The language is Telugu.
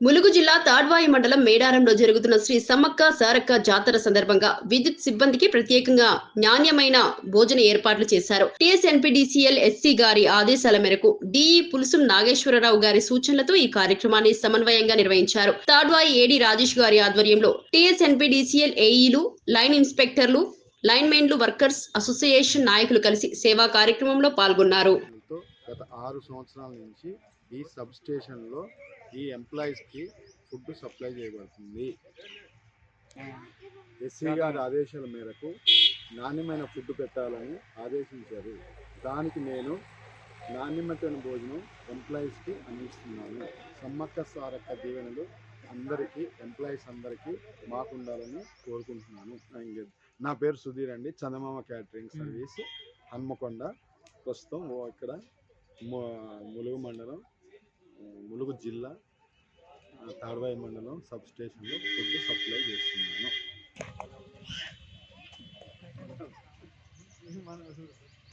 ములుగు జిల్లా తాడ్వాయి మండలం మేడారంలో జరుగుతున్న శ్రీ సమ్మక్క సారక్క జాతర సందర్భంగా విద్యుత్ సిబ్బందికి ప్రత్యేకంగా నాణ్యమైన భోజన ఏర్పాట్లు చేశారు. టీఎస్ఎన్పిడిసిఎల్ ఎస్సీ గారి ఆదేశాల మేరకు డిఈ పులుసుం నాగేశ్వరరావు గారి సూచనలతో ఈ కార్యక్రమాన్ని సమన్వయంగా నిర్వహించారు. తాడ్వాయి ఏడి రాజేష్ గారి ఆధ్వర్యంలో టీఎస్ఎన్పిడిసిఎల్ ఏఈలు లైన్ ఇన్స్పెక్టర్లు లైన్మెన్లు వర్కర్స్ అసోసియేషన్ నాయకులు కలిసి సేవా కార్యక్రమంలో పాల్గొన్నారు. గత ఆరు సంవత్సరాల నుంచి ఈ సబ్ స్టేషన్లో ఈ ఎంప్లాయీస్కి ఫుడ్ సప్లై చేయబడుతుంది. ఎస్సీ గారి ఆదేశాల మేరకు నాణ్యమైన ఫుడ్ పెట్టాలని ఆదేశించారు. దానికి నేను నాణ్యమైన భోజనం ఎంప్లాయీస్కి అందిస్తున్నాను. సమ్మక్క సారక్క దీవెనలు అందరికీ ఎంప్లాయీస్ అందరికీ మాకు ఉండాలని కోరుకుంటున్నాను. నా పేరు సుధీర్ అండి. Chandamama catering service Hanmakonda. ప్రస్తుతం ఇక్కడ ములుగు మండలం ములుగు జిల్లా ఆ, మండలం సబ్ స్టేషన్లో ఫుడ్ సప్లై చేస్తున్నాను.